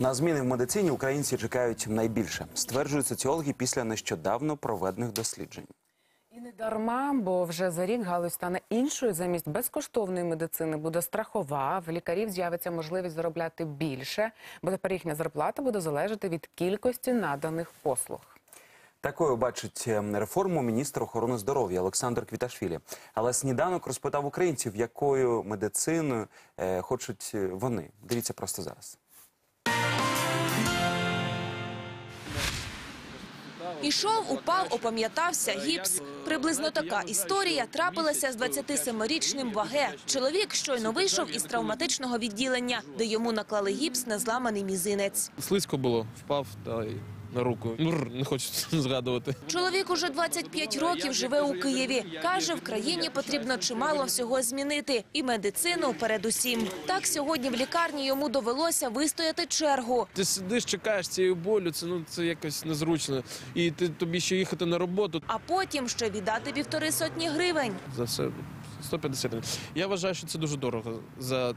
На зміни в медицині українці чекають найбільше, стверджують соціологи після нещодавно проведених досліджень. І не дарма, бо вже за рік галузь стане іншою. Замість безкоштовної медицини буде страхова. В лікарів з'явиться можливість заробляти більше, бо тепер їхня зарплата буде залежати від кількості наданих послуг. Такою бачить е, реформу міністр охорони здоров'я Олександр Квіташвілі. Але сніданок розпитав українців, якою медициною е, хочуть е, вони. Дивіться просто зараз. Ішов, упав, опам'ятався, гіпс. Приблизно така історія трапилася з 27-річним Ваге. Чоловік щойно вийшов із травматичного відділення, де йому наклали гіпс на зламаний мізинець. Слизько було, впав та на руку. Мур, не хочу згадувати. Чоловік уже 25 років живе у Києві. Каже, в країні потрібно чимало всього змінити. І медицину передусім. Так, сьогодні в лікарні йому довелося вистояти чергу. Ти сидиш, чекаєш цією болю, це ну це якось незручно. І ти тобі ще їхати на роботу. А потім ще віддати півтори сотні гривень. За все 150 гривень. Я вважаю, що це дуже дорого за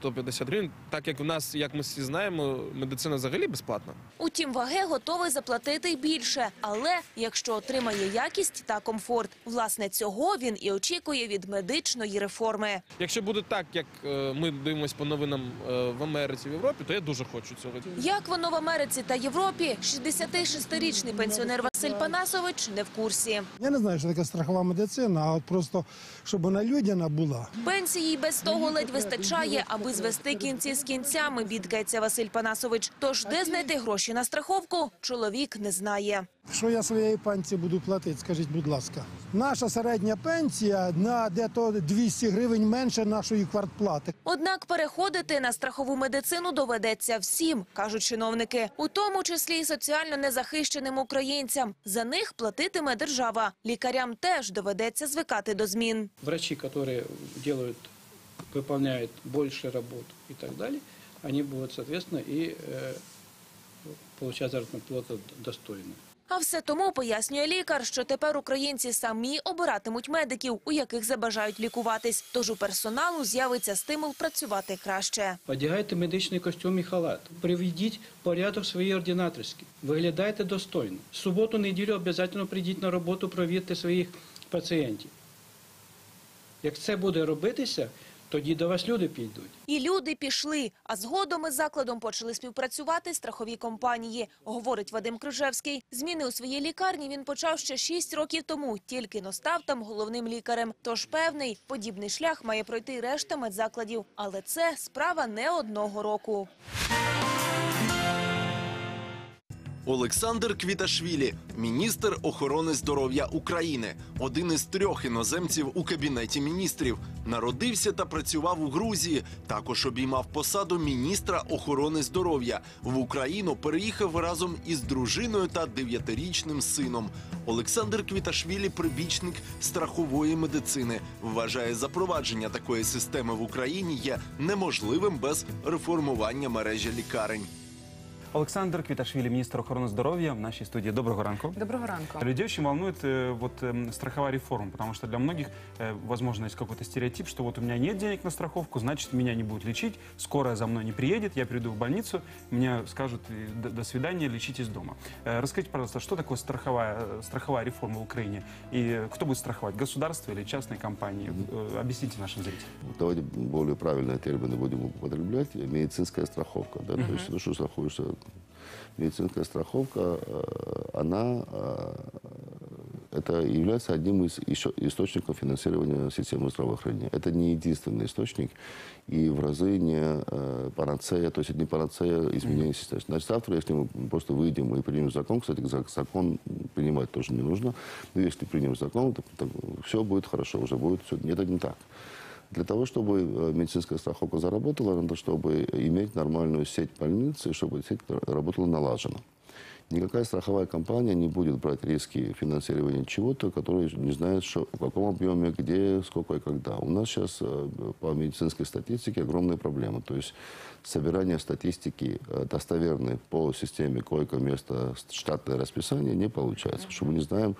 150 гривень. Так як в нас, як ми всі знаємо, медицина взагалі безплатна. Утім, Ваге готовий заплатити й більше, але якщо отримає якість та комфорт, власне цього він і очікує від медичної реформи. Якщо буде так, як е, ми дивимося по новинам е, в Америці, в Європі, то я дуже хочу цього. Як воно в Америці та Європі, 66-річний пенсіонер Василь Панасович не в курсі. Я не знаю, що таке страхова медицина, а от просто щоб вона людяна була. Пенсії без того ледь вистачає, аби звести кінці з кінцями, бідкається Василь Панасович. Тож де знайти гроші на страховку, чоловік не знає. Що я своєї пенсії буду платити, скажіть, будь ласка. Наша середня пенсія на дето 200 гривень менше нашої квартплати. Однак переходити на страхову медицину доведеться всім, кажуть чиновники, у тому числі і соціально незахищеним українцям. За них платитиме держава. Лікарям теж доведеться звикати до змін. врачи, которые делают, выполняют больше работ и так далее, они будут, соответственно, и э, получать заработную плату достойно. А все тому пояснює лікар, що тепер українці самі обиратимуть медиків, у яких забажають лікуватись. Тож у персоналу з'явиться стимул працювати краще. Одягайте медичний костюм і халат. Приведіть порядок в своїй ординаторській. Виглядайте достойно. В суботу, неділю обов'язково прийдіть на роботу, провірте своїх пацієнтів. Як це буде робитися, тоді до вас люди підуть. І люди пішли. А згодом із закладом почали співпрацювати страхові компанії, говорить Вадим Крижевський. Зміни у своїй лікарні він почав ще шість років тому, тільки но став там головним лікарем. Тож певний, подібний шлях має пройти решта медзакладів. Але це справа не одного року. Олександр Квіташвілі, міністр охорони здоров'я України, один із трьох іноземців у кабінеті міністрів. Народився та працював у Грузії. Також обіймав посаду міністра охорони здоров'я. В Україну переїхав разом із дружиною та дев'ятирічним сином. Олександр Квіташвілі прибічник страхової медицини. Вважає, запровадження такої системи в Україні є неможливим без реформування мережі лікарень. Олександр Квіташвілі, міністр охорони здоров'я в нашій студії. Доброго ранку. Доброго ранку. Людей очень волнует э, вот эм, страховая реформа, потому что для многих, э, возможно, есть какой-то стереотип, что вот у меня нет денег на страховку, значит, меня не будут лечить, скорая за мной не приедет, я приду в больницу, мне скажут э, до, до свидания, лечитесь дома. Э, расскажите, пожалуйста, что такое страховая, э, страховая реформа в Украине и э, кто будет страховать, государство или частные компании? Э, объясните нашим зрителям. давайте более правильные термины будем употреблять, медицинская страховка. Да? То есть, то, что страхуешься, медицинская страховка, э, она э, это является одним из еще источников финансирования системы здравоохранения. Это не единственный источник и в разы не э, панацея, то есть это не панацея изменения системы. Значит, завтра, если мы просто выйдем и примем закон, кстати, за- закон принимать тоже не нужно, но если примем закон, то, все будет хорошо, уже будет все. Это не так. Для того, чтобы э, медицинская страховка заработала, надо, чтобы иметь нормальную сеть больниц, и чтобы сеть работала налаженно. Никакая страховая компания не будет брать риски финансирования чего-то, который не знает, что, в каком объеме, где, сколько и когда. У нас сейчас э, по медицинской статистике огромная проблема. То есть собирание статистики э, достоверной по системе койко-места штатное расписание не получается, потому что мы не знаем,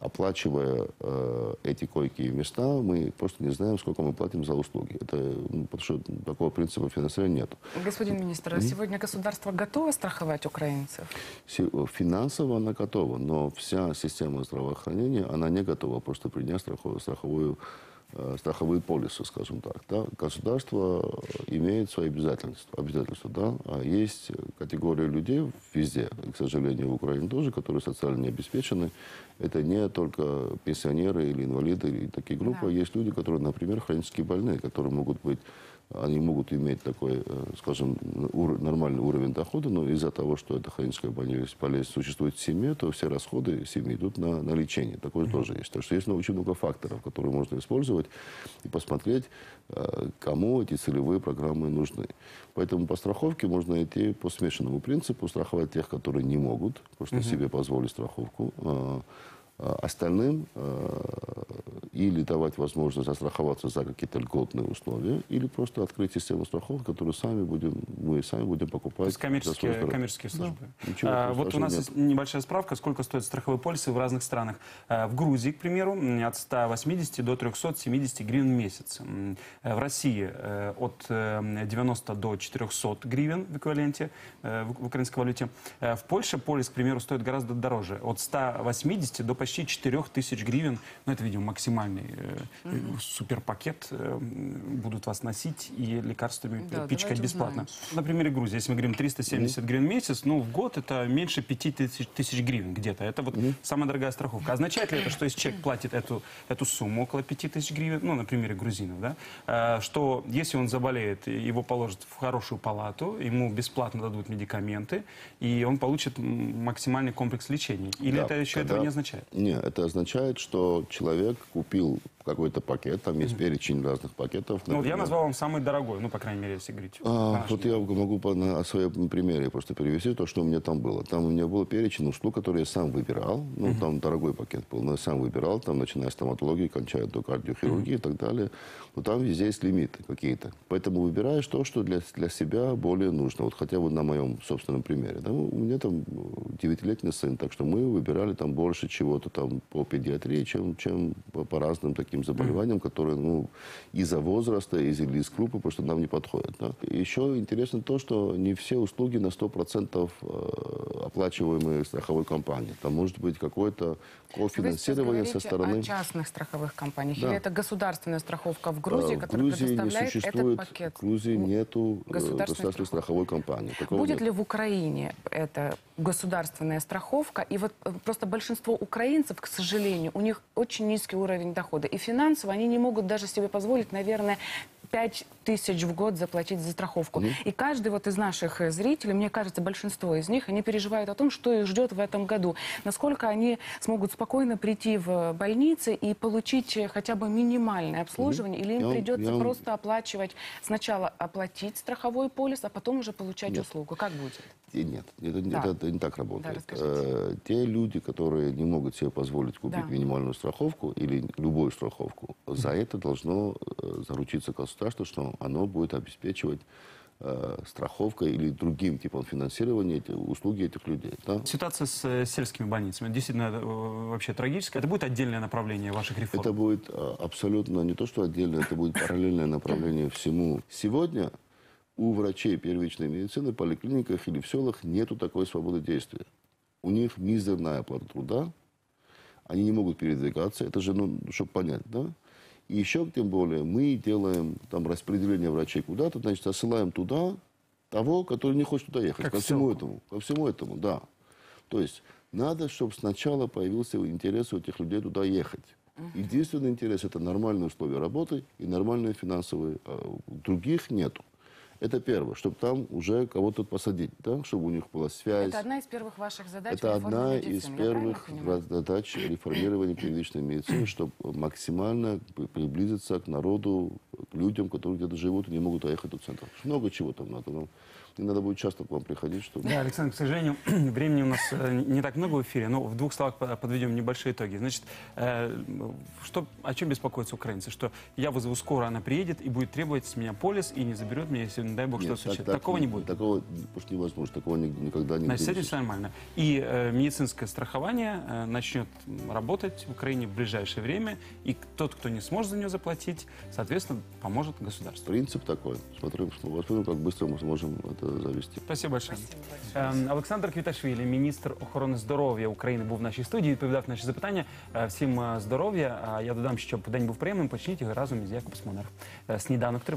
оплачивая э, эти койки и места, мы просто не знаем, сколько мы платим за услуги. Это, ну, потому что такого принципа финансирования нет. Господин министр, а сегодня государство готово страховать украинцев? Се- Финансово она готова, но вся система здравоохранения, она не готова просто принять страховую, страховую, э, страховые полисы, скажем так. Да? Государство имеет свои обязательства, обязательства да? а есть категория людей везде, и, к сожалению, в Украине тоже, которые социально не обеспечены. Это не только пенсионеры или инвалиды, или такие группы, Да. есть люди, которые, например, хронически больные, которые могут быть они могут иметь такой, э, скажем, ур- нормальный уровень дохода, но из-за того, что эта хроническая болезнь, болезнь существует в семье, то все расходы семьи идут на, на лечение. Такое тоже есть. Так что есть очень много факторов, которые можно использовать и посмотреть, э, кому эти целевые программы нужны. Поэтому по страховке можно идти по смешанному принципу, страховать тех, которые не могут просто себе позволить страховку, а остальным э, или давать возможность застраховаться за какие-то льготные условия, или просто открыть систему страховки, которую сами будем, мы сами будем покупать. То есть коммерческие, коммерческие службы. Ничего А, вот у нас нет. есть небольшая справка, сколько стоят страховые полисы в разных странах. А, В Грузии, к примеру, от 180 до 370 гривен в месяц. Э, В России э, от э, 90 до 400 гривен в эквиваленте э, в украинской валюте. Э, В Польше полис, к примеру, стоит гораздо дороже. От 180 до почти 4000 гривен. Ну, это, видимо, максимальный э, э, суперпакет. э, Будут вас носить и лекарствами Да, пичкать бесплатно. узнаем. На примере Грузии, если мы говорим 370 гривен в месяц, ну, в год это меньше 5 тысяч, тысяч гривен где-то. Это вот самая дорогая страховка. Означает ли это, что если человек платит эту, эту сумму, около 5 тысяч гривен, ну, на примере грузинов, да, э, что если он заболеет, его положат в хорошую палату, ему бесплатно дадут медикаменты, и он получит максимальный комплекс лечения? Или Да, это еще когда- этого не означает? Нет, это означает, что человек купил какой-то пакет, там есть перечень разных пакетов. Ну, вот я назвал вам самый дорогой, ну, по крайней мере, если говорить. А, вот я могу по, на о своем примере просто перевести то, что у меня там было. Там у меня был перечень услуг, которые я сам выбирал. Ну, там дорогой пакет был, но я сам выбирал, там, начиная с стоматологии, кончая до кардиохирургии и так далее. Но там везде есть лимиты какие-то. Поэтому выбираешь то, что для, для себя более нужно. Вот хотя бы на моем собственном примере. Да, у меня там девятилетний сын, так что мы выбирали там больше чего-то там по педиатрии, чем, чем по, по разным таким заболеваниям, которые ну, из-за возраста, из- или из группы просто нам не подходят. Да. Еще интересно то, что не все услуги на 100% э, оплачиваемые страховой компанией. Там может быть какое-то кофинансирование со стороны... о частных страховых компаниях. Да. Или это государственная страховка в Грузии, Э, в которая Грузии не предоставляет существует, этот пакет? в Грузии нету э, государственной государственной страховой компании. Такого Будет нет. ли в Украине это государственная страховка? И вот э, просто большинство украинцев, к сожалению, у них очень низкий уровень дохода. И финансово они не могут даже себе позволить, наверное, 5 тысяч в год заплатить за страховку. И каждый вот из наших э, зрителей, мне кажется, большинство из них, они переживают о том, что их ждет в этом году. Насколько они смогут спокойно прийти в больницы и получить э, хотя бы минимальное обслуживание, или им Я придется я просто оплачивать, сначала оплатить страховой полис, а потом уже получать Нет. услугу. Как будет? И Нет, это, Да. это- это не так работает. Э, те люди, которые не могут себе позволить купить Да. минимальную страховку или любую страховку, за это должно э, заручиться государство, что оно будет обеспечивать э, страховкой или другим типом финансирования эти, услуги этих людей. Да? Ситуация с э, сельскими больницами действительно э, вообще трагическая. Это будет отдельное направление ваших реформ? Это будет абсолютно не то, что отдельно, это будет параллельное направление всему. Сегодня у врачей первичной медицины в поликлиниках или в селах нету такой свободы действия. У них мизерная оплата труда, они не могут передвигаться, это же, ну, чтобы понять, да? И еще, тем более, мы делаем там распределение врачей куда-то, значит, осылаем туда того, который не хочет туда ехать. Как ко всему этому. Ко всему этому, да. То есть надо, чтобы сначала появился интерес у этих людей туда ехать. Единственный интерес – это нормальные условия работы и нормальные финансовые. а Других нету. Это первое, чтобы там уже кого-то посадить, да, чтобы у них была связь. Это одна из первых ваших задач Это одна из первых задач реформирования первичной медицины, чтобы максимально при- приблизиться к народу, к людям, которые где-то живут и не могут доехать до центра. Много чего там надо. Не надо будет часто к вам приходить, чтобы... Да, Александр, к сожалению, времени у нас э, не так много в эфире, но в двух словах по- подведем небольшие итоги. Значит, э, что, о чем беспокоятся украинцы? Что я вызову скорую, она приедет и будет требовать с меня полис и не заберет меня, если, не дай бог, что так- случится. так Такого не будет. Такого уж невозможно, такого ни- никогда не Значит, с этим будет. все нормально. И э, медицинское страхование э, начнет работать в Украине в ближайшее время, и тот, кто не сможет за нее заплатить, соответственно, поможет государство. Принцип такой. Смотрим, посмотрим, как быстро мы сможем это завести. Спасибо большое. Ем, Олександр Квіташвілі, міністр охорони здоров'я України, був в нашій студії. Відповідав на наші запитання. Е, Всім е, здоров'я. А я додам, щоб день був приємним. Почніть його разом із Якоб Смонер. Е, Сніданок триває.